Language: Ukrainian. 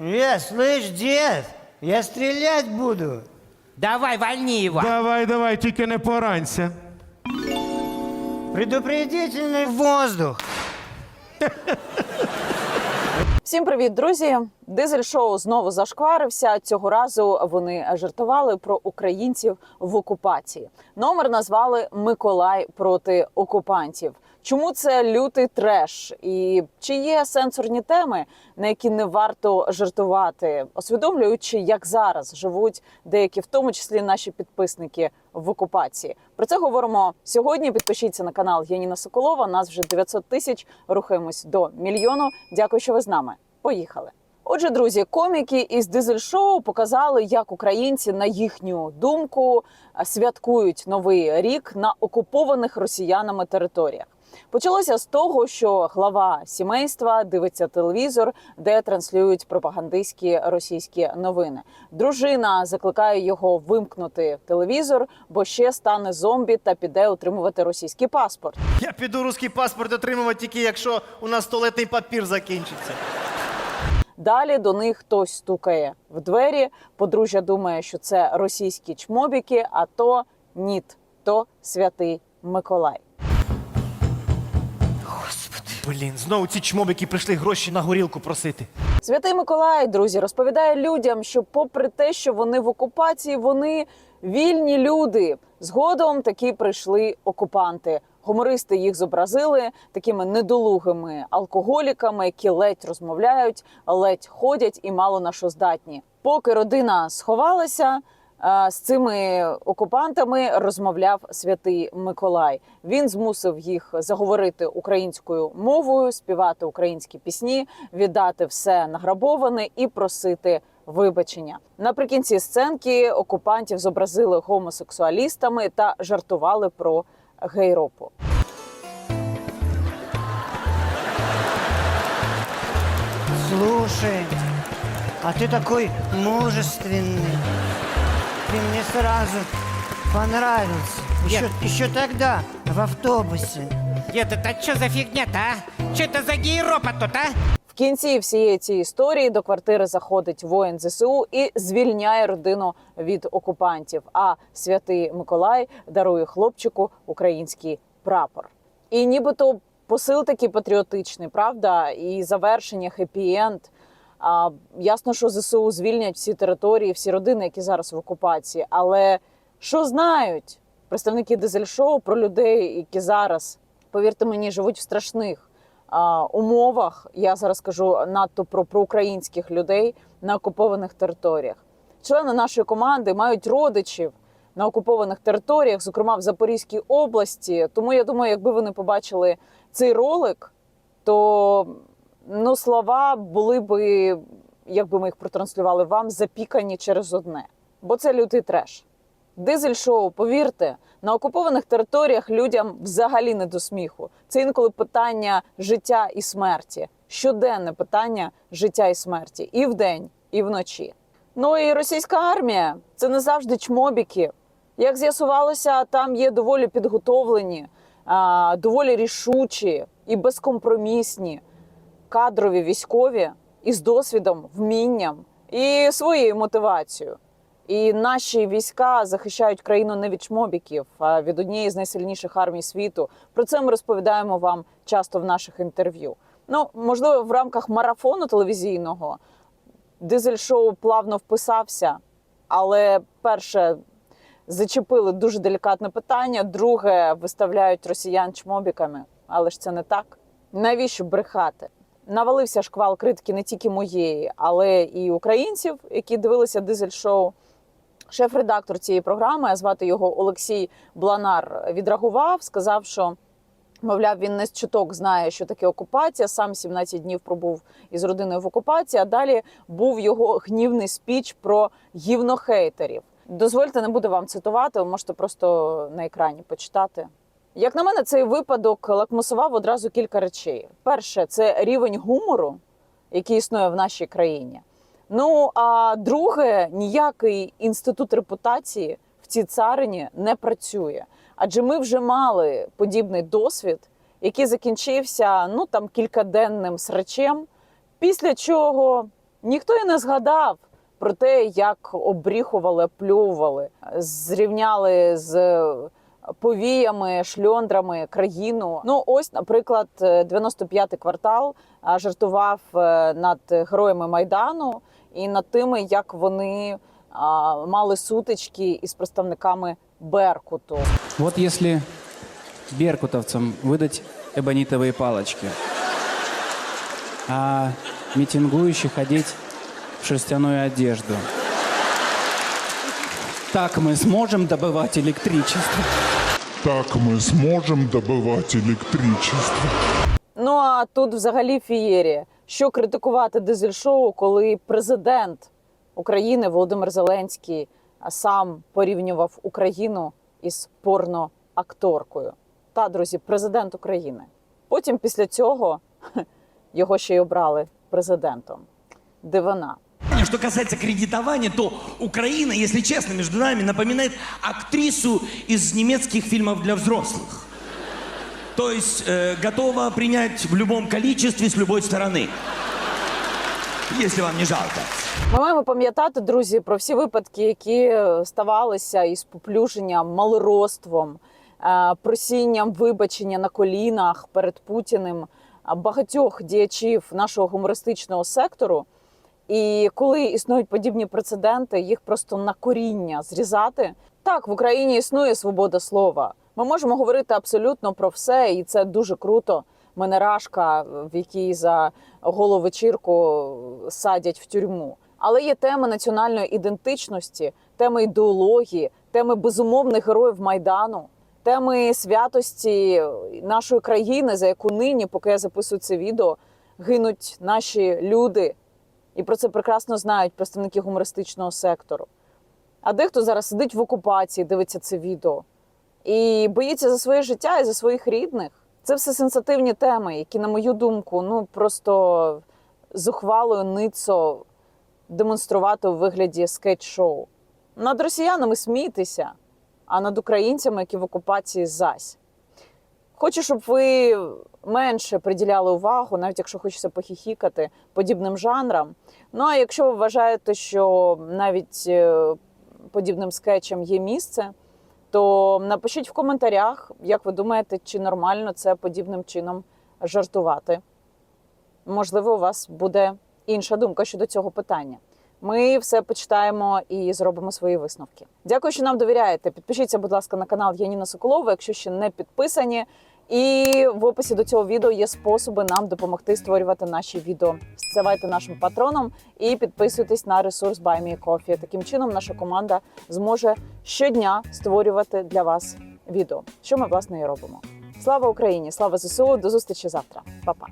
Э, слышь, дед, я стрелять буду. Давай, вольни его. Давай, давай, тільки не поранься. Предупредительный воздух. Всім привіт, друзі! Дизель шоу знову зашкварився. Цього разу вони жартували про українців в окупації. Номер назвали Миколай проти окупантів. Чому це лютий треш? І чи є сенсорні теми, на які не варто жартувати, усвідомлюючи, як зараз живуть деякі, в тому числі наші підписники в окупації? Про це говоримо сьогодні. Підпишіться на канал Яніна Соколова. Нас вже 900 тисяч. Рухаємось до мільйону. Дякую, що ви з нами. Поїхали. Отже, друзі, коміки із дизель шоу показали, як українці, на їхню думку, святкують новий рік на окупованих росіянами територіях. Почалося з того, що глава сімейства дивиться телевізор, де транслюють пропагандистські російські новини. Дружина закликає його вимкнути телевізор, бо ще стане зомбі та піде отримувати російський паспорт. Я піду русський паспорт отримувати тільки якщо у нас туалетний папір закінчиться. Далі до них хтось стукає в двері. Подружжя думає, що це російські чмобіки, а то ніт, то святий Миколай. Блін, знову ці чмобики прийшли гроші на горілку просити. Святий Миколай, друзі, розповідає людям, що, попри те, що вони в окупації, вони вільні люди. Згодом таки прийшли окупанти. Гумористи їх зобразили такими недолугими алкоголіками, які ледь розмовляють, ледь ходять і мало на що здатні. Поки родина сховалася. З цими окупантами розмовляв святий Миколай. Він змусив їх заговорити українською мовою, співати українські пісні, віддати все награбоване і просити вибачення. Наприкінці сценки окупантів зобразили гомосексуалістами та жартували про гейропу. Слушай, а ты такой мужественный. Ты мне сразу понравился. Еще, еще тогда, в автобусе. Дед, это что за фигня-то, а? Что это за гейропа тут, а? В кінці всієї цієї історії до квартири заходить воїн ЗСУ і звільняє родину від окупантів. А святий Миколай дарує хлопчику український прапор. І нібито посил такий патріотичний, правда, і завершення хеппі-енд. А, ясно, що ЗСУ звільнять всі території, всі родини, які зараз в окупації. Але що знають представники дизель-шоу про людей, які зараз, повірте мені, живуть в страшних а, умовах. Я зараз кажу надто про, українських людей на окупованих територіях. Члени нашої команди мають родичів на окупованих територіях, зокрема в Запорізькій області. Тому я думаю, якби вони побачили цей ролик, то ну слова були би, якби ми їх протранслювали вам, запікані через одне. Бо це лютий треш. Дизель шоу, повірте, на окупованих територіях людям взагалі не до сміху. Це інколи питання життя і смерті, щоденне питання життя і смерті, і вдень, і вночі. Ну і російська армія це не завжди чмобіки. Як з'ясувалося, там є доволі підготовлені, доволі рішучі і безкомпромісні кадрові військові із досвідом, вмінням і своєю мотивацією. І наші війська захищають країну не від чмобіків, а від однієї з найсильніших армій світу. Про це ми розповідаємо вам часто в наших інтерв'ю. Ну, можливо, в рамках марафону телевізійного дизель-шоу плавно вписався, але перше зачепили дуже делікатне питання. Друге виставляють росіян чмобіками. Але ж це не так. Навіщо брехати? Навалився шквал критики не тільки моєї, але і українців, які дивилися дизель-шоу. Шеф-редактор цієї програми, а звати його Олексій Бланар, відреагував, сказав, що мовляв, він не з чуток знає, що таке окупація. Сам 17 днів пробув із родиною в окупації. А далі був його гнівний спіч про гівнохейтерів. Дозвольте, не буду вам цитувати, ви можете просто на екрані почитати. Як на мене, цей випадок лакмусував одразу кілька речей. Перше, це рівень гумору, який існує в нашій країні. Ну а друге, ніякий інститут репутації в цій царині не працює. Адже ми вже мали подібний досвід, який закінчився ну там кількаденним срачем, після чого Ніхто і не згадав про те, як обріхували, плювали, зрівняли з повіями, шльондрами країну. Ну, ось, наприклад, 95-й квартал а, жартував е, над героями майдану і над тими, як вони а, мали сутички із представниками Беркуту. Вот если беркутовцам выдать эбонитовые палочки, а митингующих одеть в шерстяную одежду, так мы сможем добывать электричество. Так мы сможем добывать электричество. Ну а тут взагалі фієрія. Що критикувати дизель-шоу, коли президент України Володимир Зеленський а, сам порівнював Україну із порноакторкою. Та, друзі, президент України. Потім після цього його ще й обрали президентом. Дивина. Что касается кредитования, то Украина, если честно, между нами, напоминает актрису из немецких фильмов для взрослых. То есть э, готова принять в любом количестве с любой стороны. Если вам не жалко. Ми маємо пам'ятати, друзі, про всі випадки, які е, ставалися із поплюженням, малороством, е, просінням вибачення на колінах перед Путіним а, багатьох діячів нашого гумористичного сектору. І коли існують подібні прецеденти, їх просто на коріння зрізати. Так, в Україні існує свобода слова. Ми можемо говорити абсолютно про все, і це дуже круто. Ми не рашка, в якій за голу вечірку садять в тюрму. Але є теми національної ідентичності, теми ідеології, теми безумовних героїв майдану, теми святості нашої країни, за яку нині, поки я записую це відео, гинуть наші люди. І про це прекрасно знають представники гумористичного сектору. А дехто зараз сидить в окупації, дивиться це відео і боїться за своє життя і за своїх рідних. Це все сенситивні теми, які, на мою думку, ну просто зухвалою ницо демонструвати у вигляді скетч-шоу. Над росіянами смійтеся, а над українцями, які в окупації зась. Хочу, щоб ви менше приділяли увагу, навіть якщо хочеться похіхікати подібним жанрам. Ну а якщо ви вважаєте, що навіть е, подібним скетчам є місце, то напишіть в коментарях, як ви думаєте, чи нормально це подібним чином жартувати. Можливо, у вас буде інша думка щодо цього питання. Ми все почитаємо і зробимо свої висновки. Дякую, що нам довіряєте. Підпишіться, будь ласка, на канал Яніна Соколова, якщо ще не підписані. І в описі до цього відео є способи нам допомогти створювати наші відео. Ставайте нашим патроном і підписуйтесь на ресурс BuyMeCoffee. Таким чином, наша команда зможе щодня створювати для вас відео, що ми власне і робимо. Слава Україні! Слава ЗСУ! До зустрічі завтра, Па-па!